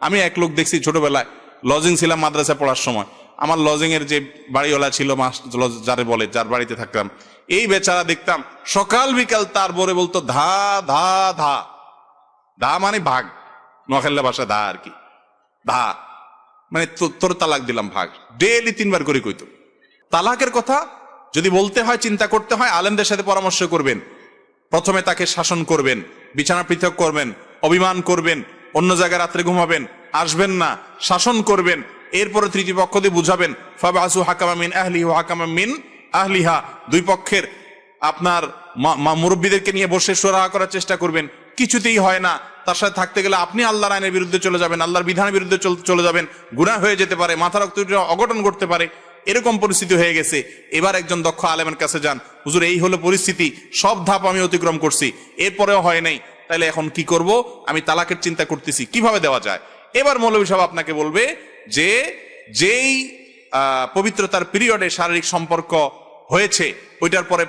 আমি এক লোক দেখছি ছোটবেলায় লজিং ছিলাম মাদ্রাসায় পড়ার সময়। আমার লজিং এর যে বাড়িওয়ালা ছিল মাস- যারে বলে, যার বাড়িতে থাকতাম, এই বেচারা দেখতাম সকাল বিকাল তার বরে বলতো, ধা ধা ধা। ধা মানে ভাগ নোয়াখাল্লা ভাষা ধা আর কি। ধা মানে তোর তালাক দিলাম, ভাগ। ডেলি তিনবার করে কইতো। তালাকের কথা যদি বলতে হয়, চিন্তা করতে হয়, আলেমদের সাথে পরামর্শ করবেন। প্রথমে তাকে শাসন করবেন, বিছানা পৃথক করবেন, অভিমান করবেন অন্য জায়গায় রাত্রে ঘুমাবেন, আসবেন না, শাসন করবেন, এরপরে তৃতীয় পক্ষ দিয়ে বুঝাবেন, ফাবাসু হাকামা মিন আহলি হাকামা মিন আহলিহা। দুই পক্ষের আপনার মুরব্বীদেরকে নিয়ে বসে সোরাহা করার চেষ্টা করবেন, কিছুতেই হয় না। তার সাথে থাকতে গেলে আপনি আল্লাহর আইনের বিরুদ্ধে চলে যাবেন, আল্লাহর বিধানের বিরুদ্ধে চল- যাবেন, গুনাহ হয়ে যেতে পারে, মাথা রক্ত অঘটন ঘটতে পারে, এরকম পরিস্থিতি হয়ে গেছে। এবার একজন দক্ষ আলেমের কাছে যান। হুজুর, এই হলো পরিস্থিতি, সব ধাপ আমি অতিক্রম করছি, এরপরেও হয় নাই। তাহলে এখন কি করব? আমি তালাকের চিন্তা করতেছি। কীভাবে দেওয়া যায়? এবার মৌলভী সাহেব আপনাকে বলবে যে, যেই পবিত্রতার পিরিয়ডে শারীরিক সম্পর্ক হয়েছে, ওইটার পরে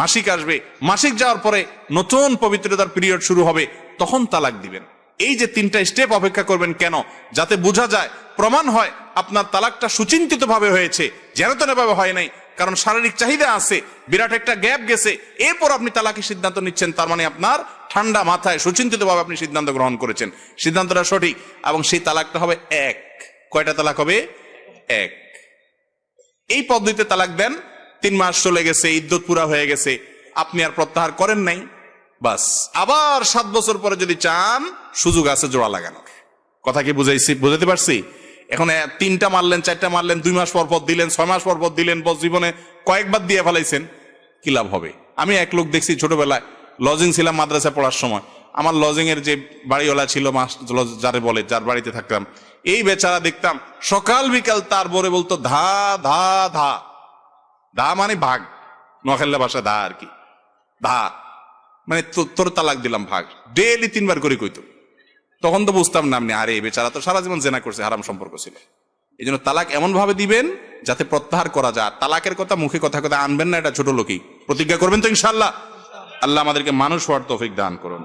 মাসিক আসবে। মাসিক যাওয়ার পরে নতুন পবিত্রতার পিরিয়ড শুরু হবে, তখন তালাক দিবেন। এই যে তিনটা স্টেপ অপেক্ষা করবেন কেন? যাতে বোঝা যায়, প্রমাণ হয় আপনার তালাকটা সুচিন্তিত ভাবে হয়েছে। যেন ভাবে হয় নাই, কারণ শারীরিক চাহিদা আছে, বিরাট একটা গ্যাপ গেছে, এরপর আপনি তালাকের সিদ্ধান্ত নিচ্ছেন, তার মানে আপনার ঠান্ডা মাথায় সুচিন্তিত ভাবে আপনি সিদ্ধান্ত গ্রহণ করেছেন। সিদ্ধান্তটা সঠিক এবং সেই তালাকটা হবে এক। কয়টা তালাক হবে? এক। এই পদ্ধতিতে তালাক দেন, তিন মাস চলে গেছে, ইদ্যত পুরা হয়ে গেছে, আপনি আর প্রত্যাহার করেন নাই, বাস। আবার সাত বছর পরে যদি চান, সুযোগ আছে জোড়া লাগানোর। কথা কি বুঝাইছি? বুঝাতে পারছি? এখন তিনটা মারলেন, চারটা মারলেন, দুই মাস পর পর দিলেন, ছয় মাস পর পর দিলেন, বস জীবনে কয়েকবার দিয়ে ফেলাইছেন, কি লাভ হবে? আমি এক লোক দেখছি ছোটবেলায় লজিং ছিলাম মাদ্রাসায় পড়ার সময়। আমার লজিং এর যে বাড়িওয়ালা ছিল মাস- যারে বলে, যার বাড়িতে থাকতাম, এই বেচারা দেখতাম সকাল বিকাল তার বরে বলতো, ধা ধা ধা। ধা মানে ভাগ। নোয়াখাল্লা ভাষা ধা আর কি। ধা। মানে তোর তালাক দিলাম, ভাগ। ডেলি তিনবার করে কইতো। তখন তো বুঝতাম না আপনি আরে বেচারা তো সারা জীবন জেনা করছে, হারাম সম্পর্ক ছিল। এই জন্য তালাক এমন ভাবে দিবেন যাতে প্রত্যাহার করা যায়। তালাকের কথা মুখে কথা কথা আনবেন না, এটা ছোট লোকই। প্রতিজ্ঞা করবেন তো ইনশাল্লাহ আল্লাহ আমাদেরকে মানুষ হওয়ার তৌফিক দান করুন।